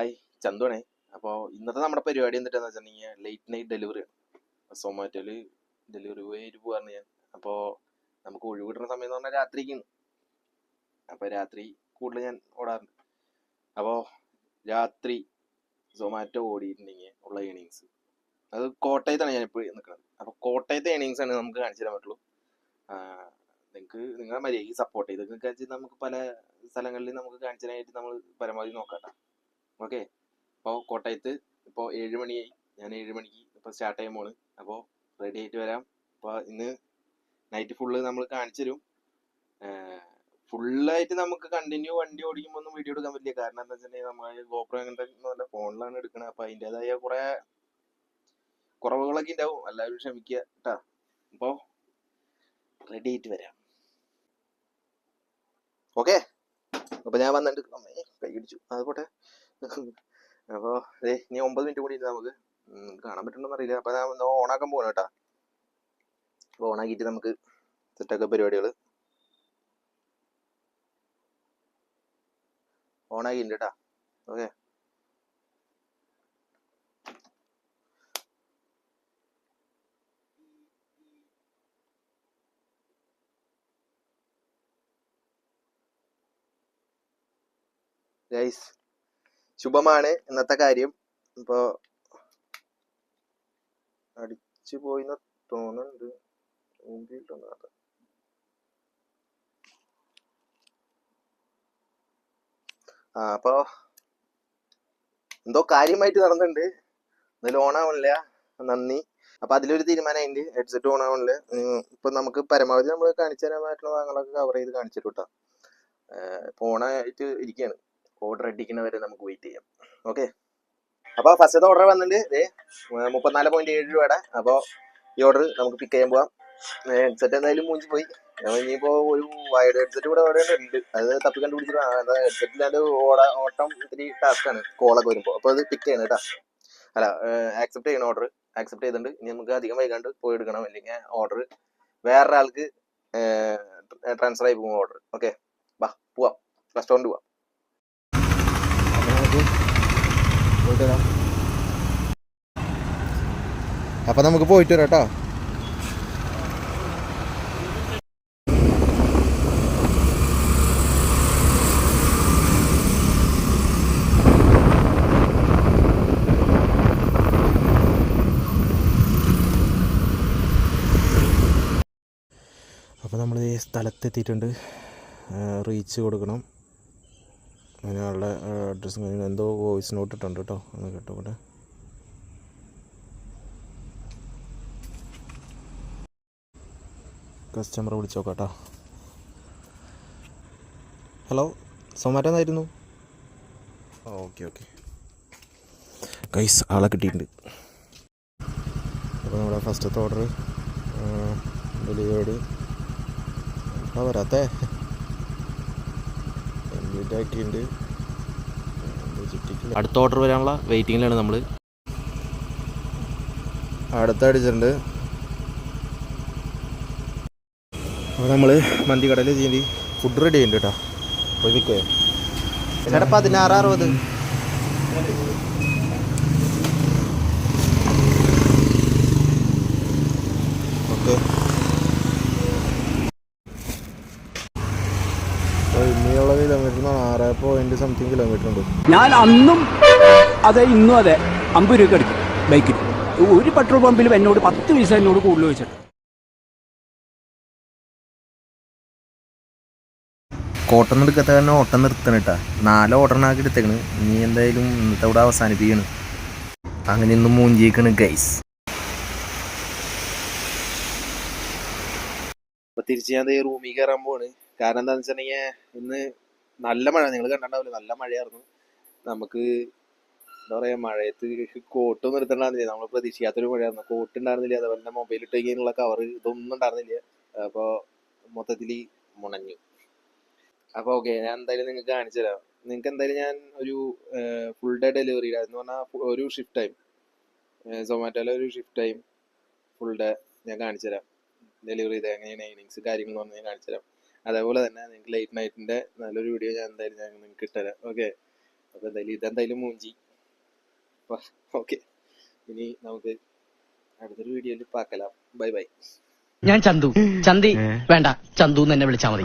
Hi ചന്തുവാണേ അപ്പോൾ ഇന്നത്തെ നമ്മുടെ പരിപാടി എന്നിട്ടാന്ന് വെച്ചിട്ടുണ്ടെങ്കിൽ ലേറ്റ് നൈറ്റ് ഡെലിവറി ആണ്. സൊമാറ്റോയിൽ ഡെലിവറി പോയിട്ട് പോകാറുണ്ട് ഞാൻ. അപ്പോൾ നമുക്ക് ഒഴിവ് കിട്ടുന്ന സമയം എന്ന് പറഞ്ഞാൽ രാത്രിക്കാണ്. അപ്പോൾ രാത്രി കൂടുതൽ ഞാൻ ഓടാറുണ്ട്. അപ്പോൾ രാത്രി സൊമാറ്റോ ഓടിയിട്ടുണ്ടെങ്കിൽ ഉള്ള ഏണിങ്സ് അത് കോട്ടയത്താണ് ഞാൻ ഇപ്പോൾ നിൽക്കുന്നത് അപ്പോൾ കോട്ടയത്തെ ഏണിങ്സ് ആണ് നമുക്ക് കാണിച്ചു തരാൻ പറ്റുള്ളൂ. നിങ്ങൾക്ക് നിങ്ങളെ മര്യാദയ്ക്ക് സപ്പോർട്ട് ചെയ്ത്. നിങ്ങൾക്ക് നമുക്ക് പല സ്ഥലങ്ങളിൽ നമുക്ക് കാണിച്ചു തരാനായിട്ട് നമ്മൾ പരമാവധി നോക്കാം ഓക്കെ. അപ്പോൾ കോട്ടയത്ത് ഇപ്പോൾ ഏഴ് മണിയായി ഞാൻ ഏഴ് മണിക്ക് ഇപ്പോൾ സ്റ്റാർട്ട് ചെയ്യാൻ പോണ്. അപ്പോൾ റെഡി ആയിട്ട് വരാം. അപ്പോൾ ഇന്ന് നൈറ്റ് ഫുള്ള് നമ്മൾ കാണിച്ചു തരും. ഫുള്ളായിട്ട് നമുക്ക് കണ്ടിന്യൂ വണ്ടി ഓടിക്കുമ്പോൾ ഒന്നും വീഡിയോ എടുക്കാൻ പറ്റില്ല. കാരണം എന്താ വെച്ചിട്ടുണ്ടെങ്കിൽ നമ്മൾ ഗോപ്രോ അങ്ങനത്തെ നല്ല ഫോണിലാണ് എടുക്കുന്നത് അപ്പോൾ അതിന്റെതായ കുറേ കുറവുകളൊക്കെ ഉണ്ടാവും. എല്ലാവരും ക്ഷമിക്കുക കേട്ടോ അപ്പോൾ റെഡി ആയിട്ട് വരാം. ഓക്കെ. അപ്പോൾ ഞാൻ വന്നിട്ട് കൈ പിടിച്ചു. അത് പോട്ടെ. അപ്പോൾ ഏ ഇനി ഒമ്പത് മിനിറ്റ് കൂടി ഉണ്ട് നമുക്ക് കാണാൻ പറ്റുന്നുണ്ടോ അറിയില്ല. അപ്പോൾ ഞാൻ ഓണാക്കാൻ പോകണം കേട്ടോ. അപ്പോൾ ഓണാക്കിയിട്ട് നമുക്ക് സെറ്റാക്ക പരിപാടികൾ ഓണാക്കിയിട്ടുണ്ട് കേട്ടോ. ഓക്കെ. ഗൈസ് ശുഭമാണ്. ഇന്നത്തെ കാര്യം ഇപ്പോ അടിച്ചു പോയി തോന്നുന്നുണ്ട്. ആ അപ്പൊ എന്തോ കാര്യമായിട്ട് നടന്നിട്ടുണ്ട്. എന്തായാലും ഓൺ ആവണില്ല. നന്ദി. അപ്പൊ അതിലൊരു തീരുമാനം അതിന്റെ ഹെഡ്സെറ്റ് ഉം, ഇപ്പൊ നമുക്ക് പരമാവധി നമ്മൾ കാണിച്ചു തരാൻ ഭാഗങ്ങളൊക്കെ കവർ ചെയ്ത് കാണിച്ചിട്ട് കേട്ടോ ഇപ്പൊ ഓണായിട്ട് ഇരിക്കുകയാണ് ഓർഡർ അടിക്കുന്ന വരെ നമുക്ക് വെയിറ്റ് ചെയ്യാം. ഓക്കെ അപ്പോൾ ഫസ്റ്റത്തെ ഓർഡർ വന്നിട്ടുണ്ട്. ദേ മുപ്പത്തിനാല് പോയിന്റ് ഏഴ് രൂപയുടെ. അപ്പോൾ ഈ ഓർഡർ നമുക്ക് പിക്ക് ചെയ്യാൻ പോവാം. ഹെഡ്സെറ്റ് എന്തായാലും മൂഞ്ചി പോയി. ഞാൻ ഇനിയിപ്പോ ഒരു വയർഡ് ഹെഡ്സെറ്റ് കൂടെ അവിടെ ഉണ്ട്. അത് തപ്പി കണ്ടുപിടിച്ചിട്ട് ഹെഡ്സെറ്റിന്റെ ഓട ഓട്ടം ഇത്തിരി ടാസ്ക് ആണ്. കോളൊക്കെ വരുമ്പോൾ അപ്പോൾ അത് പിക്ക് ചെയ്യണം കേട്ടോ. അല്ല ആക്സെപ്റ്റ് ചെയ്യണം ഓർഡർ ആക്സെപ്റ്റ് ചെയ്തിട്ടുണ്ട്. ഇനി നമുക്ക് അധികം വൈകാണ്ട് പോയി എടുക്കണം. അല്ലെങ്കിൽ ഓർഡർ വേറൊരാൾക്ക് ട്രാൻസ്ഫർ ആയി പോകും ഓർഡർ ഓക്കെ വാ പോവാം. റെസ്റ്റോറന്റ് പോവാം. അപ്പൊ നമുക്ക് പോയിട്ട് വരാം കേട്ടോ. അപ്പോൾ നമ്മൾ ഈ സ്ഥലത്തെത്തിയിട്ടുണ്ട്. റീച്ച് കൊടുക്കണം. അതിനുള്ള അഡ്രസ്സും കാര്യങ്ങളും എന്തോ വോയിസ് നോട്ട് ഇട്ടുണ്ട് കേട്ടോ ഒന്ന് കേട്ടോട്ടെ കസ്റ്റമറെ വിളിച്ചോക്കാട്ടോ. ഹലോ സൊമാറ്റോ എന്നായിരുന്നു ഓക്കെ ഓക്കെ കൈസ് ആളെ കിട്ടിയിട്ടുണ്ട്. അപ്പോൾ നമ്മുടെ ഫസ്റ്റത്തെ ഓർഡർ ഡെലിവറി വരാത്തേ. കംപ്ലീറ്റ് ആക്കിയിട്ടുണ്ട് അടുത്ത ഓർഡർ വരാനുള്ള വെയിറ്റിങ്ങിലാണ് നമ്മൾ അടുത്ത അടിച്ചിട്ടുണ്ട്. അപ്പോൾ നമ്മൾ മന്തി കടയിൽ ചെയ്യേണ്ടി ഫുഡ് റെഡി ചെയ്യുന്നുണ്ട് കേട്ടോ. പോയി നിൽക്കേ ചേട്ടാ പതിനാറ് അറുപത്. ഓക്കെ. കിലോമീറ്റർ ആറ് പോയിന്റ് സംതിങ് കിലോമീറ്റർ ഉണ്ട്. ഞാൻ അന്നും അതെ ഇന്നും അതെ അമ്പത് രൂപ എടുക്കും ബൈക്കിൽ. ഒരു പെട്രോൾ പമ്പിലും എന്നോട് പത്ത് പൈസ എന്നോട് കൂടുതൽ വെച്ചിട്ട് കോട്ടം എടുക്കാത്ത കാരണം ഓട്ടം നിർത്തണം കേട്ടാ നാല് ഓട്ടണാക്കി എടുത്തേക്കണ്. ഇനി എന്തായാലും ഇന്നത്തെ ഇവിടെ അവസാനിപ്പിക്കണം അങ്ങനെ ഇന്ന് മൂഞ്ചിക്കണ് ഗൈസ് അപ്പൊ തിരിച്ച് ഞാൻ റൂമിൽ കയറാൻ പോവാണ്. കാരണം എന്താണെന്ന് വെച്ചിട്ടുണ്ടെങ്കിൽ ഇന്ന് നല്ല മഴ. നിങ്ങൾ കണ്ടിട്ടുണ്ടാവില്ല നല്ല മഴയായിരുന്നു. നമുക്ക് എന്താ പറയാ മഴയത്ത് കോട്ടൊന്നും എടുത്തിട്ടുണ്ടായിരുന്നില്ല. നമ്മൾ പ്രതീക്ഷിക്കാത്തൊരു മഴയായിരുന്നു. കോട്ട് ഉണ്ടായിരുന്നില്ല. അതുപോലെ തന്നെ മൊബൈൽ ഇട്ട് കഴിഞ്ഞുള്ള കവർ ഇതൊന്നും ഉണ്ടായിരുന്നില്ല. അപ്പോൾ മൊത്തത്തിൽ മുണഞ്ഞു. അപ്പോൾ ഓക്കെ ഞാൻ എന്തായാലും നിങ്ങൾക്ക് കാണിച്ചു തരാം. നിങ്ങൾക്ക് എന്തായാലും ഞാൻ ഒരു ഫുൾ ഡേ ഡെലിവറി എന്ന് പറഞ്ഞാൽ ഒരു ഷിഫ്റ്റ് ടൈം സൊമാറ്റോയിലെ ഒരു ഷിഫ്റ്റ് ടൈം ഫുൾ ഡേ ഞാൻ കാണിച്ചു തരാം. ഡെലിവറി ചെയ്ത് എങ്ങനെയാണ് ഏണിങ്സ് കാര്യങ്ങളെന്ന് പറഞ്ഞ് ഞാൻ കാണിച്ചു തരാം. അതേപോലെ തന്നെ നിങ്ങൾക്ക് ലേറ്റ് നൈറ്റിന്റെ നല്ലൊരു വീഡിയോ ഞാൻ എന്തായാലും ഞാൻ നിങ്ങൾക്ക് ഇട്ടുതരാം. ഓക്കെ അപ്പോൾ എന്തായാലും ഇതെന്തായാലും മൂഞ്ചി. ഓക്കെ ഇനി നമുക്ക് അടുത്തൊരു വീഡിയോയിൽ പാക്കലാം. ബൈ ബൈ ഞാൻ ചന്തു. ചന്തി വേണ്ട. ചന്തു എന്ന് എന്നെ വിളിച്ചാൽ മതി.